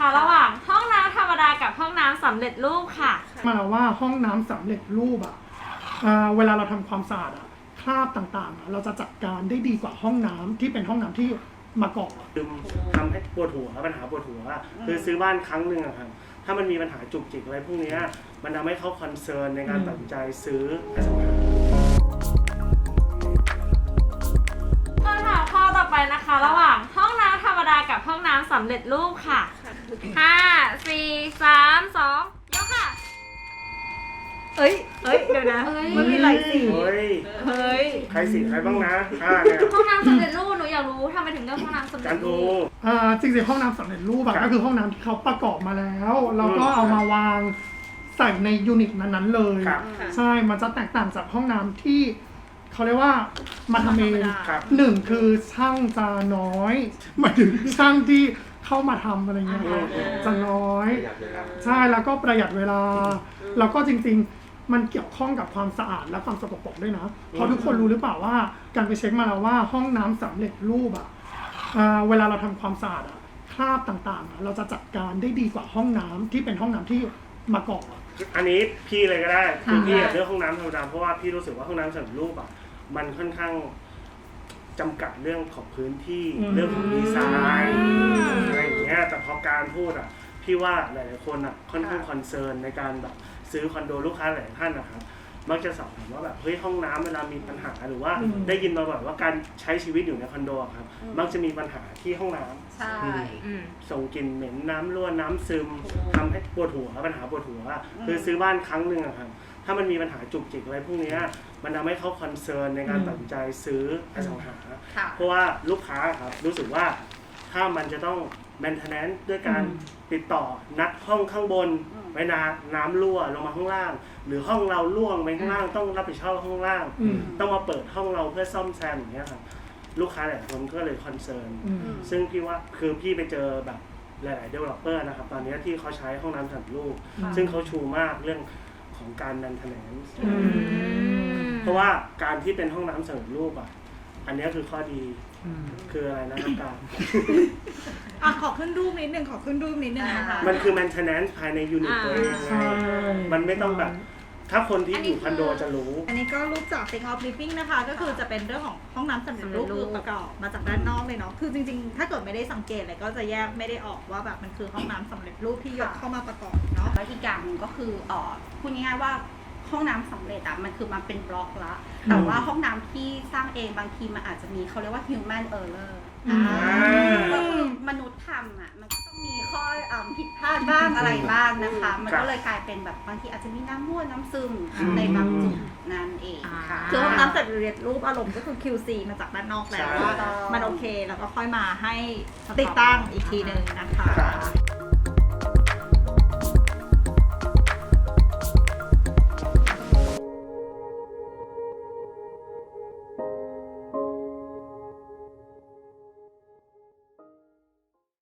ค่ะระหว่างห้องน้ำธรรมดากับห้องน้ำสำเร็จรูปค่ะ มาแล้วว่าห้องน้ำสำเร็จรูปอะอ่าเวลาเราทำความสะอาดอะคราบต่างๆอะเราจะจัดการได้ดีกว่าห้องน้ำที่เป็นห้องน้ำที่มาก่อนซึมทำให้ปวดหัวปัญหาปวดหัวคือซื้อบ้านครั้งหนึ่งอะครับถ้ามันมีปัญหาจุกจิกอะไรพวกเนี้ยมันทำให้เขาคอนเซิร์นในการอืมตัดสินใจซื้ออสังหาคำถามข้อต่อไปนะคะ ระหว่างห้องน้ำธรรมดากับห้องน้ำสำเร็จรูปค่ะ ห้าสี่สามสองยกค่ะ เอ้ย เอ้ย เดี๋ยวนะ เอ้ย มันมีหลายสีเฮ้ย เฮ้ย ใครสิใครบ้างนะอ่าเนี่ยห้องน้ำสำเร็จรูปหนูอยากรู้ทำไมถึงเลือกห้องน้ำสำเร็จัจนรูทูปอ่าจริงๆห้องน้ำสำเร็จรูปอะครับ ก็คือห้องน้ำที่เขาประกอบมาแล้วแล้วก็อืมเอามาวางใส่ในยูนิตนั้นๆเลยครับ ใช่มันจะแตกต่างจากห้องน้ำที่เขาเรียกว่ามาทำเองครับ หนึ่งคือช่างจะน้อยหมายถึงช่างที่ เข้ามาทำอะไรเงี้ยค่ะอืมจะน้อย ใช่แล้วก็ประหยัดเวลา แล้วก็จริง ๆ มันเกี่ยวข้องกับความสะอาดและความสกปรกด้วยนะ เพราะทุกคนรู้หรือเปล่าว่า การไปเช็คมาแล้วว่าห้องน้ำสำเร็จรูปอะอ่าเวลาเราทำความสะอาดอะคราบต่างๆอะเราจะจัดการได้ดีกว่าห้องน้ำที่เป็นห้องน้ำที่มาก่อนอันนี้พี่เลยก็ได้คือค่ะพี่อะเลือกห้องน้ำธรรมดาเพราะว่าพี่รู้สึกว่าห้องน้ำสำเร็จรูปอะมันค่อนข้าง จำกัดเรื่องของพื้นที่เรื่องของดีไซน์อะไรอย่างเงี้ยแต่พอการพูดอะพี่ว่าหลาย ๆ คนอะค่อนข้างคอนเซิร์นในการแบบซื้อคอนโดลูกค้าหลายท่านนะครับมักจะสอบถามว่าแบบเฮ้ยห้องน้ำเวลามีปัญหาหรือว่าอืมได้ยินมาบ่อยว่าการใช้ชีวิตอยู่ในคอนโดอะครับมักจะมีปัญหาที่ห้องน้ำ ใช่ อืม ส่งกลิ่นเหม็นน้ำรั่วน้ำซึมทำให้ปวดหัวปัญหาปวดหัว คือซื้อบ้านครั้งหนึ่งอะครับ ถ้ามันมีปัญหาจุกจิกอะไรพวกเนี้ยมันทำให้เขาคอนเซิร์นในการอืมตัดสินใจซื้ออสังหา ค่ะ เพราะว่าลูกค้าครับรู้สึกว่าถ้ามันจะต้อง maintenance ด้วยการติดต่อนัดห้องข้างบนอืม ไว้นาน้ำรั่วลงมาข้างล่าง หรือห้องเราล่วงไปข้างล่างต้องรับผิดชอบห้องล่าง อืม ต้องมาเปิดห้องเราเพื่อซ่อมแซมอย่างเงี้ยครับลูกค้าหลายคนก็เลยคอนเซิร์น อืม ซึ่งพี่ว่าคือพี่ไปเจอแบบหลาย ๆ developer นะครับ ตอนนี้ที่เขาใช้ห้องน้ำสำเร็จรูปค่ะ ซึ่งเขาชูมากเรื่อง ของการ maintenance อืม เพราะว่าการที่เป็นห้องน้ำสำเร็จรูปอะ อันนี้คือข้อดีอืมคืออะไรนะน้องการอะขอขึ้นรูปนิดนึงขอขึ้นรูปนิดนึงนะคะ มันคือ maintenance ภายในยูนิตตัวเองไงใช่มันไม่ต้องแบบ ถ้าคนที่อยู่คอนโดจะรู้ อันนี้ก็รูปจาก Think of Living นะคะ ก็คือจะเป็นเรื่องของห้องน้ำสำเร็จรูปสำเร็จรูปคือประกอบมาจากด้านนอกเลยเนาะ คือจริงๆ ถ้าเกิดไม่ได้สังเกตเลยก็จะแยกไม่ได้ออกว่าแบบมันคือห้องน้ำสำเร็จรูปที่ยกเข้ามาประกอบเนาะ แล้วอีกอย่างหนึ่งก็คือเอ่อพูดง่ายๆว่าห้องน้ำสำเร็จอะมันคือมันเป็นบล็อกละ แต่ว่าห้องน้ำที่สร้างเองบางทีมันอาจจะมีเขาเรียกว่า human error อืมอ่า ก็คือมนุษย์ทำอะมันก็ต้องมี ข้อเอ่อผิดพลาดบ้างอะไรบ้างนะคะ มันครัก็บเลยกลายเป็นแบบบางทีอาจจะมีน้ำมั่วน้ำซึมอืมในบางจุดนั่นเองค่ะคือห้องน้ำสำเร็จรูปอารมณ์ก็คือ QC มาจากด้านนอกแล้วว่าใช่มันโอเคแล้วก็ค่อยมาให้ติดตั้งอีกทีหนึ่งนะคะ